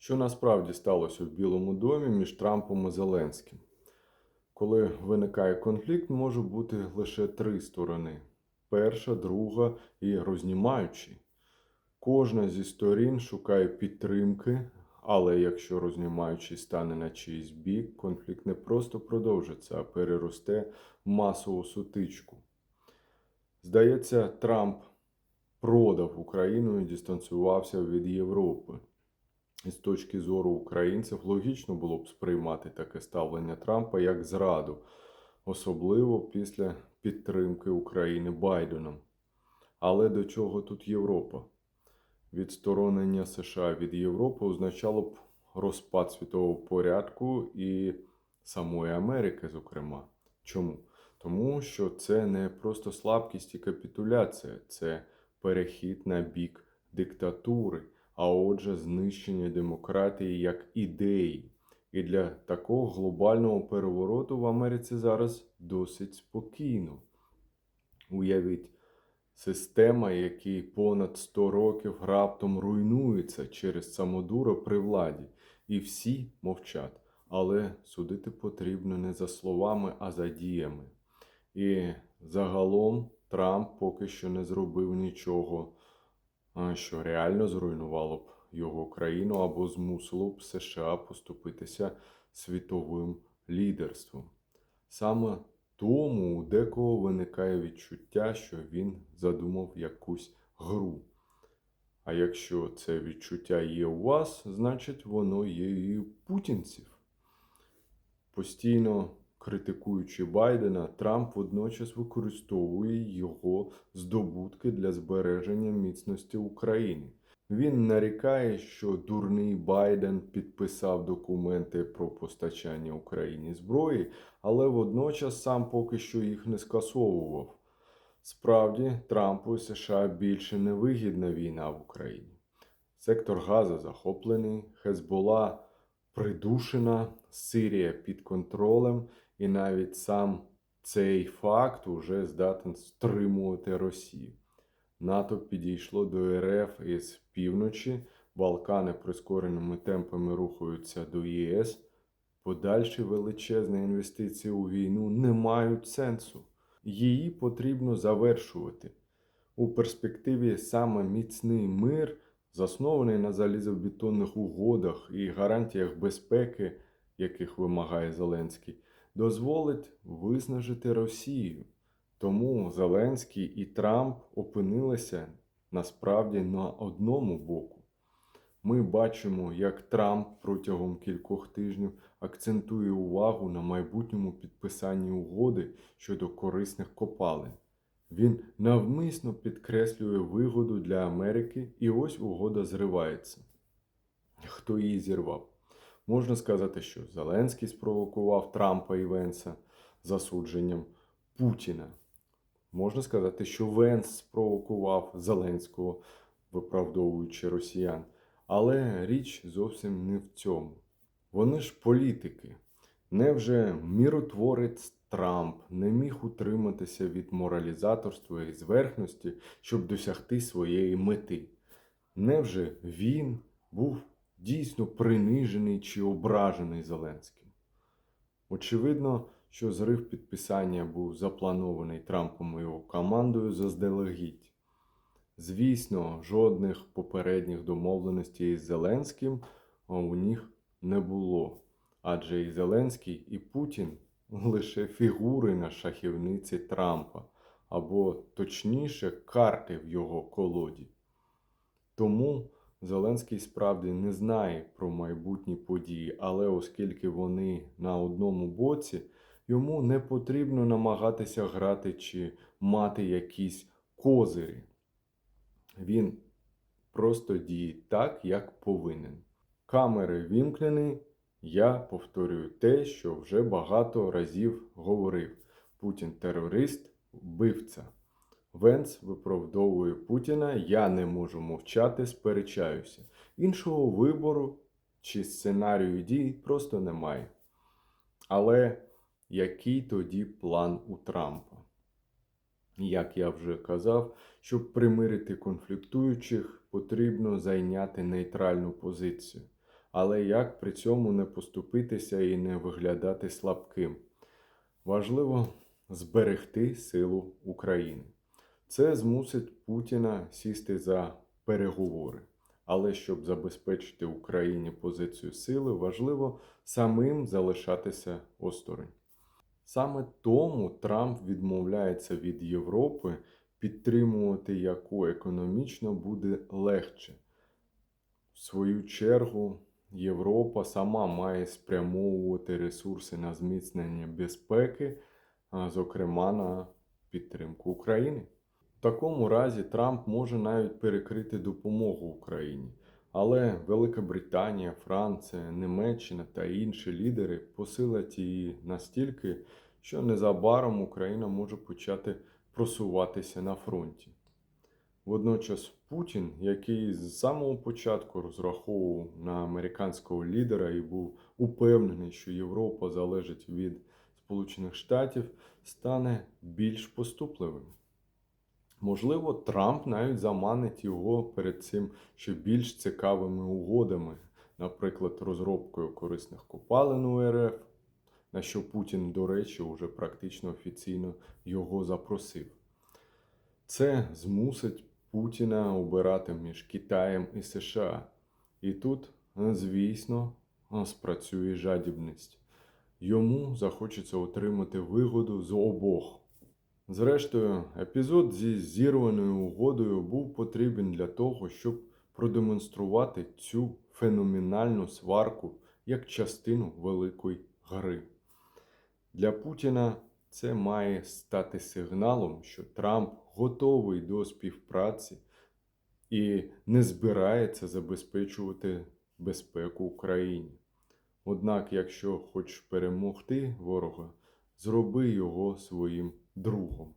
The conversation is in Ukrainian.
Що насправді сталося в Білому домі між Трампом і Зеленським? Коли виникає конфлікт, може бути лише три сторони: перша, друга і рознімаючий. Кожна зі сторін шукає підтримки, але якщо рознімаючий стане на чийсь бік, конфлікт не просто продовжиться, а переросте в масову сутичку. Здається, Трамп продав Україну і дистанціювався від Європи. З точки зору українців логічно було б сприймати таке ставлення Трампа як зраду, особливо після підтримки України Байденом. Але до чого тут Європа? Відсторонення США від Європи означало б розпад світового порядку і самої Америки, зокрема. Чому? Тому що це не просто слабкість і капітуляція, це перехід на бік диктатури, а отже, знищення демократії як ідеї. І для такого глобального перевороту в Америці зараз досить спокійно. Уявіть, система, якій понад 100 років раптом руйнується через самодура при владі, і всі мовчать. Але судити потрібно не за словами, а за діями. І загалом Трамп поки що не зробив нічого, що реально зруйнувало б його країну або змусило б США поступитися світовим лідерством. Саме тому у декого виникає відчуття, що він задумав якусь гру. А якщо це відчуття є у вас, значить воно є і у путінців. Постійно критикуючи Байдена, Трамп водночас використовує його здобутки для збереження міцності України. Він нарікає, що дурний Байден підписав документи про постачання Україні зброї, але водночас сам поки що їх не скасовував. Справді, Трампу і США більше не вигідна війна в Україні. Сектор Газа захоплений, Хезбола придушена, Сирія під контролем, і навіть сам цей факт уже здатен стримувати Росію. НАТО підійшло до РФ із півночі, Балкани прискореними темпами рухаються до ЄС. Подальші величезні інвестиції у війну не мають сенсу. Її потрібно завершувати. У перспективі саме міцний мир, заснований на залізобетонних угодах і гарантіях безпеки, яких вимагає Зеленський, дозволить виснажити Росію. Тому Зеленський і Трамп опинилися насправді на одному боку. Ми бачимо, як Трамп протягом кількох тижнів акцентує увагу на майбутньому підписанні угоди щодо корисних копалин. Він навмисно підкреслює вигоду для Америки, і ось угода зривається. Хто її зірвав? Можна сказати, що Зеленський спровокував Трампа і Венса засудженням Путіна. Можна сказати, що Венс спровокував Зеленського, виправдовуючи росіян. Але річ зовсім не в цьому. Вони ж політики. Невже міротворець Трамп не міг утриматися від моралізаторства і зверхності, щоб досягти своєї мети? Невже він був дійсно принижений чи ображений Зеленським? Очевидно, що зрив підписання був запланований Трампом і його командою заздалегідь. Звісно, жодних попередніх домовленостей із Зеленським у них не було, адже і Зеленський, і Путін лише фігури на шахівниці Трампа, або точніше, карти в його колоді. Тому Зеленський справді не знає про майбутні події, але оскільки вони на одному боці, йому не потрібно намагатися грати чи мати якісь козирі. Він просто діє так, як повинен. Камери вімкнені. Я повторюю те, що вже багато разів говорив: Путін терорист, вбивця. Венц виправдовує Путіна, я не можу мовчати, сперечаюся. Іншого вибору чи сценарію дій просто немає. Але який тоді план у Трампа? Як я вже казав, щоб примирити конфліктуючих, потрібно зайняти нейтральну позицію. Але як при цьому не поступитися і не виглядати слабким? Важливо зберегти силу України. Це змусить Путіна сісти за переговори. Але щоб забезпечити Україні позицію сили, важливо самим залишатися осторонь. Саме тому Трамп відмовляється від Європи, підтримувати яку економічно буде легше. В свою чергу, Європа сама має спрямовувати ресурси на зміцнення безпеки, зокрема на підтримку України. В такому разі Трамп може навіть перекрити допомогу Україні. Але Велика Британія, Франція, Німеччина та інші лідери посилять її настільки, що незабаром Україна може почати просуватися на фронті. Водночас Путін, який з самого початку розраховував на американського лідера і був упевнений, що Європа залежить від Сполучених Штатів, стане більш поступливим. Можливо, Трамп навіть заманить його перед цим ще більш цікавими угодами, наприклад, розробкою корисних копалин у РФ, на що Путін, до речі, вже практично офіційно його запросив. Це змусить Путіна обирати між Китаєм і США. І тут, звісно, спрацює жадібність. Йому захочеться отримати вигоду з обох. Зрештою, епізод зі зірваною угодою був потрібен для того, щоб продемонструвати цю феноменальну сварку як частину великої гри. Для Путіна це має стати сигналом, що Трамп готовий до співпраці і не збирається забезпечувати безпеку Україні. Однак, якщо хочеш перемогти ворога, зроби його своїм другом.